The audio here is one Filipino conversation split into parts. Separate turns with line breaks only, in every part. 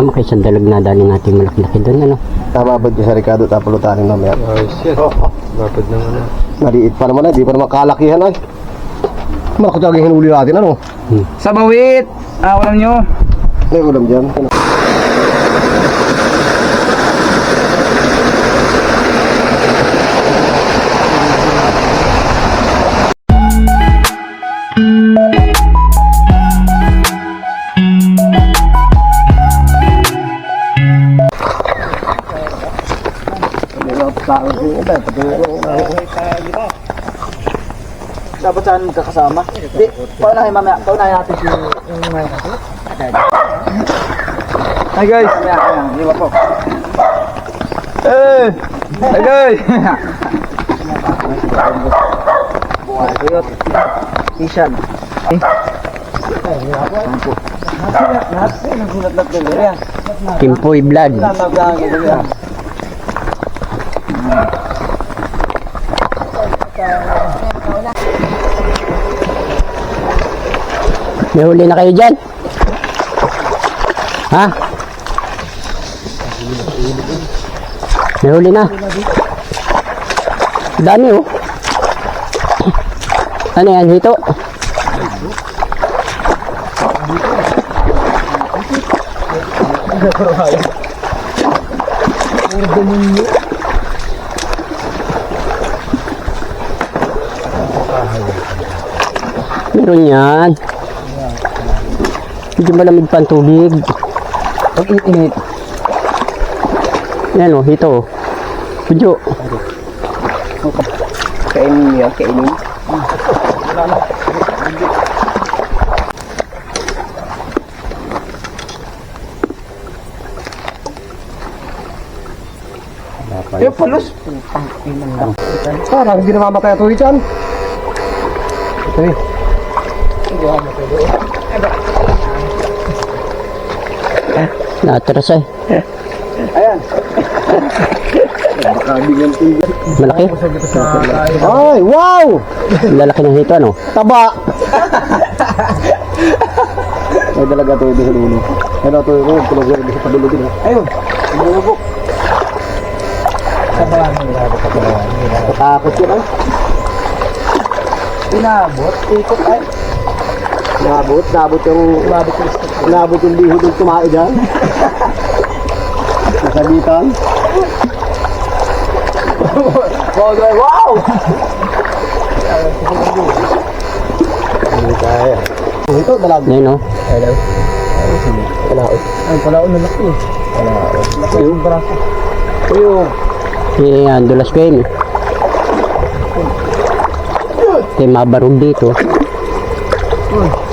Tama kay sandalag na dali natin malaki-laki doon, ano?
Tama ba dyan sa Ricardo tapulutanin mamaya?
Ayos yan. Lapad ng ano.
Maliit pa naman ay, di pa naman kalakihan ay. Malaki talaga yung hinuli natin, ano?
Sa bawit! Ah, alam nyo.
May ulam dyan.
Dapat saan magkakasama? Di, paunahin mamaya. Paunahin natin si... Hi guys! Mamaya. Di ba po? Eh! Hi guys! Ishan. Eh?
Kimpoy blood. May huli na kayo dyan? Ha? May huli na. Dami oh. Ano yan, hito? Meron yan. Medyo malamig pa ang tubig. Pag init. Yan o, ito o. Medyo.
Kainin niya, kainin. Yung palos.
Parang hindi namamatay ito dyan. Ito eh.
Natras eh.
Ayan.
Malaki.
Ay, wow!
Lalaki ng hito ano.
Taba! May dalaga ito yung sa dulo. Ano ito yung tulog yung sa dulo din.
Ayun. Po?
Takot yun ay.
Inabot. Ikot ay.
Nabot, nabot yung... Nabot yung... Nabot yung bihod yung tumae dyan. Nasabitan.
Wow! Wow!
Ito, dalag.
Yan o.
Ay, palaon na laki. Palaon. Laki yung braso. Ayun.
Yan, dulas ko yun. Kaya mabarog dito.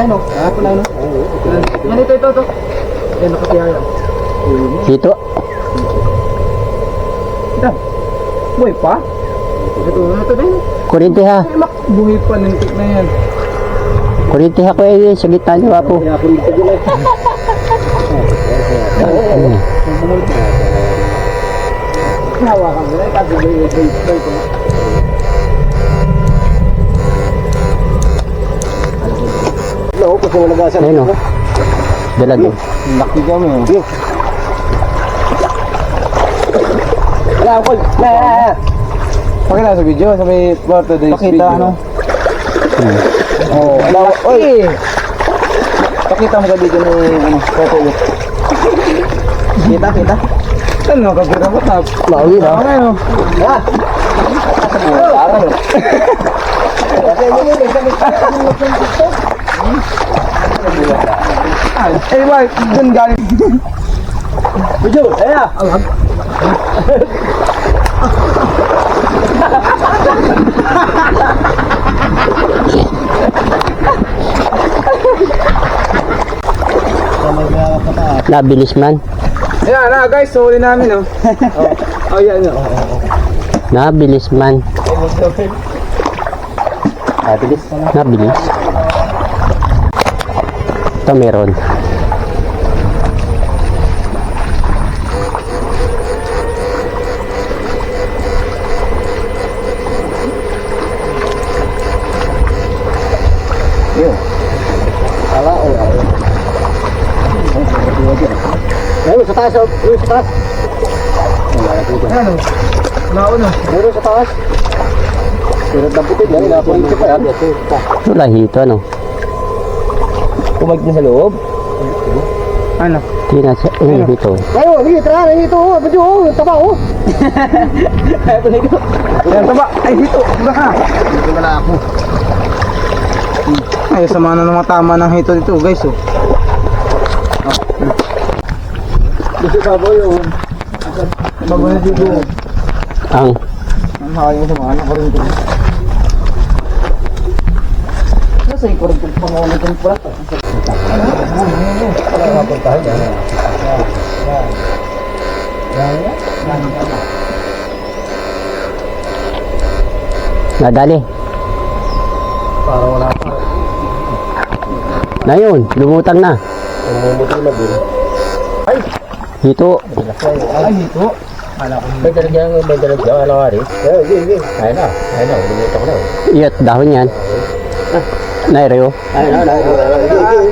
na no. Wala po na no. Yan ito, ito, ito. Yan, nakatiyaya.
Hito.
Ito. Buhay pa? Ito, ito din.
Kurente ha.
Buhay pa nintik na yan.
Kurente ha ko eh. Sa gitna niyo ako.
Hinawakan mo na, kasi
No, kasi wala gasan.
Ayun o. Dalag o.
Laki kami. Yun. Wala ako. Na.
Pakita sa video, sa may for today's
Pakita, ano?
Oh, wala.
Oy! Pakita mo sa video ni, ano, photo ulit. Kita, kita.
Ano, kapira mo tap?
Lawi na.
Ano?
Ha?
Eh, wait, dun galing.
Video, kaya.
Nabilis man.
Ayan na guys, so huli namin oh. oh. Oh, yan oh.
Nabilis man.
Nabilis.
Nabilis. Ito meron.
Oh, oh. Ayun, sa taas, oh. Ayun, sa taas.
Ano? Nauna.
Meron sa taas. Pero damputin yan, napunin pa yan.
Ito lahito ano.
Kumag na sa loob.
Ano?
Tina sa eh, dito.
Ayun, hindi, tara, ito, oh, medyo, oh, taba, oh.
Ayan, taba. Ay, hito. Baka.
Dito na lang ako.
Ay, sama na naman tama ng hito dito guys oh.
Gusto ka ba yung...
Bago na dito.
Ang
Ang makayong sa mga anak ko rin dito.
Nasa yung kurang kong prat.
nadali.
Para wala pa.
Na yun, lumutang na.
Namumuti na din. Ay, dito. May dalagyan, may dalagyan, ano nga rin? Ayun, hindi, hindi. Ayun na, ayun na, lumuto ko na.
Iyot, dahon yan. Naireo.
Ayun na, ayun na, ayun na.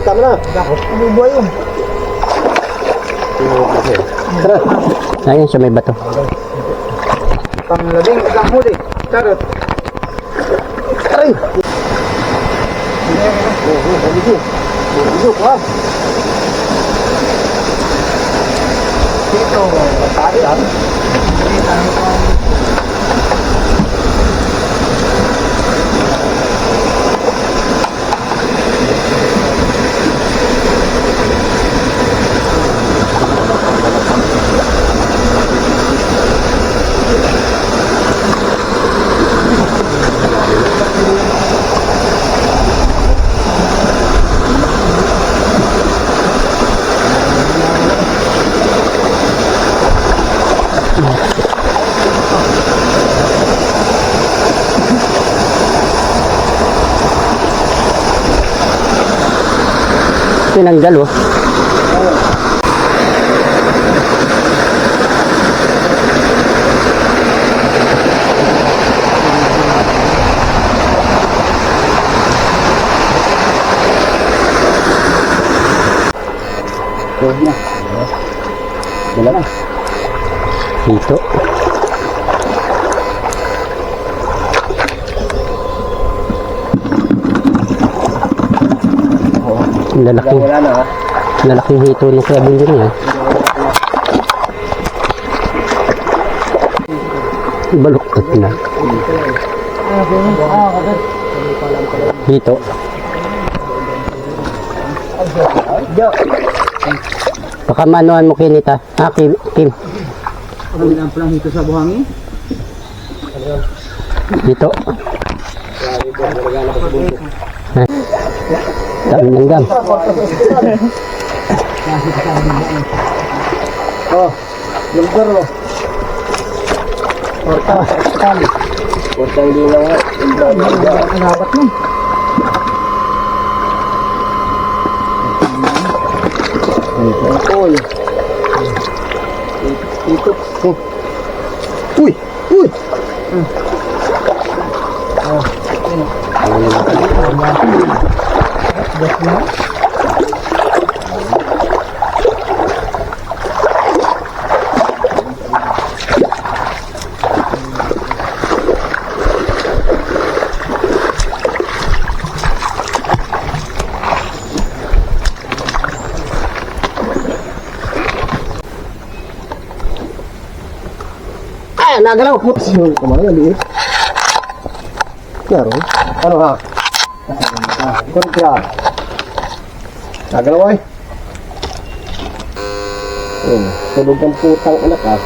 Tama na.
Ano ba yun?
Ayun siya may bato.
Panglabing isang huli. Charot.
Aray! Oo, baligo. Baligo, ha?
Dito.
Tayo lang.
Tinanggal oh.
Dala na.
Dito. Ang Lalaki. Lalaking hito ng kaya bundin niya. Baluktot na. Hito. Baka manuan mo kinita. Ah, Kim. Kim.
Ano lang palang hito sa buhangin?
Dito. Eh. Dami ng gam.
Oh, yung garo. Porta. Porta hindi na nga.
Nagabat mo.
Uy. Ito. Uy! Uy! Ah, nagalaw. Putz, yung kamay, ang liit. Klaro. Ano ha? Kung kaya. Nagalaw ay. Oh, tulog ang putang anak ha.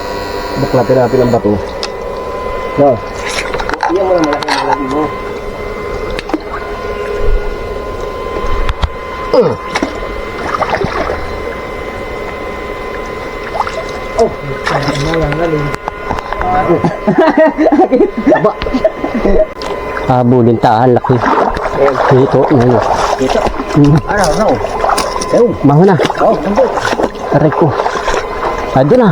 Baklatin natin ang bato. No. Iyan mo na malaki ang malaki mo. Uh. Aba.
Habulin ta, ang laki. Dito, ngayon.
Ano, ano? Ayun.
Maho na.
Oh, sandali.
Aray ko. Ah, doon na.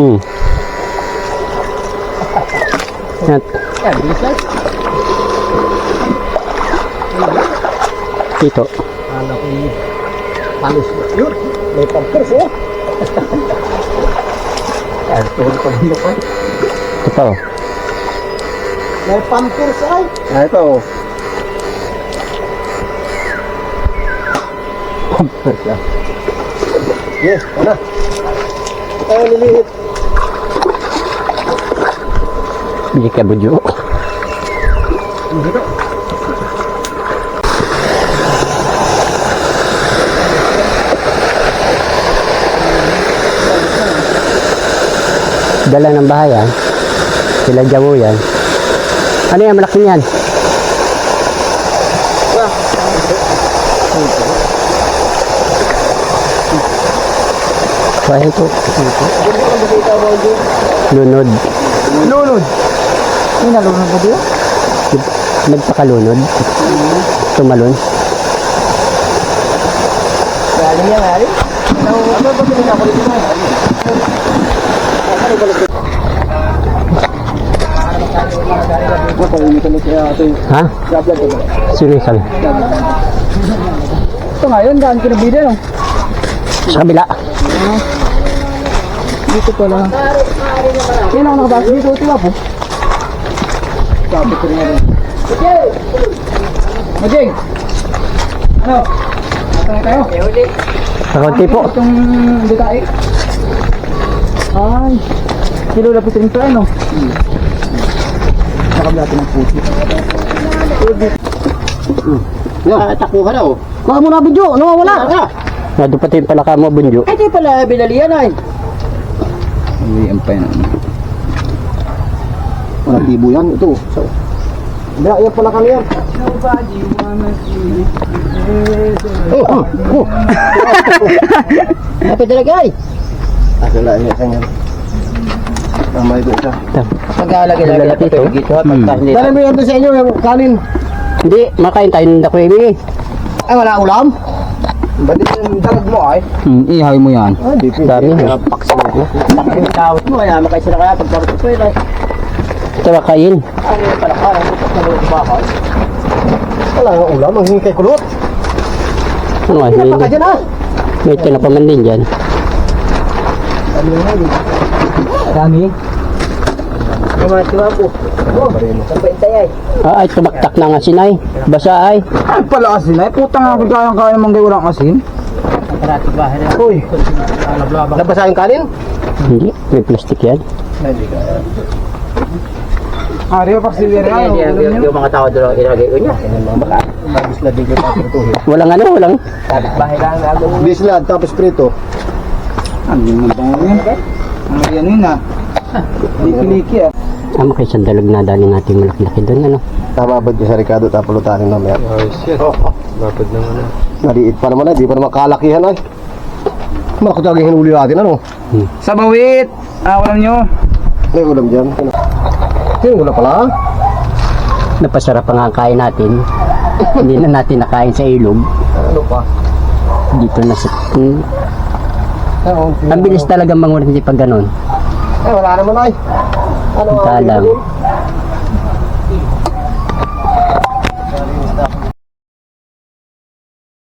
Hmm. Yan. Dito.
Halos. Yun. May pampers oh. Ay, tuhod pa din ako.
Ito.
May pampers ay.
Ah, ito oh.
Yes, ano? Ay, nilihit.
Bili ka budyo. Dala ng bahay ah. Sila jawo yan. Ano yan? Malaki yan. Kaya ito. Lunod.
Lunod. May nalunod ba diyo?
Nagpakalunod. Tumalon.
Galing yan, yung
Ha? Sino yung?
Ito nga yun, daan kinabida no?
Sa kabila.
Dito pala. Yan ako nakabasa dito, ito po. Sabi ko rin nga rin. Majing! Ano? Ata na tayo?
Kakunti po.
Itong detae. Ay, kilulapit rin ito ano? Hmm. Nakablato ng puti.
Ah, takbo ka na oh. Kuha mo na video. Ano, wala. Wala.
Nadupatin pala ka mo, bunyo.
Ay, di pala binalian ay.
Uwi, ang pa yun.
Tibo yan. Ito. So, Wala, yan pala kami yan. Oh, oh, oh. Apa talaga ay? Asa na niya kanya. Tama ito isa.
Pag-alagay lang ito. Hmm.
Dali mo yan sa inyo, yung kanin.
Hindi, makain tayo ng ini.
Ay, wala ulam?
Ba't yung dalag mo ay?
Hmm, ihaw mo yan.
Ah, di po.
Dami.
Paksa mo. Takbo yung tawat mo, ay makay sila kaya pagkarot ko yun ay.
Ito makain.
Ano yung pala ka? Ano yung bakal? Wala nga ulam, ang hingi kay kulot.
Ano nga,
Hindi
may,
pa ka dyan ah.
may tinapaman din dyan.
Dami.
Kumatiwa po. Oh.
Ah, ay, tumaktak na nga sinay. Basa ay.
Ay, pala asin ay. Putang nga kung kayang kaya naman kayo walang asin.
Uy, nabasa yung kanin?
Hindi, may plastic yan.
Ari, pa kasi yan ay.
Yung mga tao doon ilagay ko niya. Bagis na din yung patrituhin.
Walang ano, walang.
Bahay lang ako. Bislad, tapos prito.
Ano yung bango yan? Ano yan yun ah? Liki-liki ah.
Ah, makay sandalag na dali natin malaki-laki doon, ano.
Tama ba dyan sa Ricardo, tapos lutanin mamaya? Oh, shit. Oh, Lapad naman na. Maliit pa naman ay, di pa naman kalakihan ay. Malaki talaga yung hinuli natin, ano?
Sa bawit! Ah, walang nyo.
May ulam dyan. Ano? Yung ulam pala.
Napasarap ang kain natin. Hindi na natin nakain sa ilog.
Ano pa?
Dito na sa... Hmm,
Ano?
ang bilis talaga mangulit hindi pag ganun.
Eh, wala naman ay. Ano
Ang talang.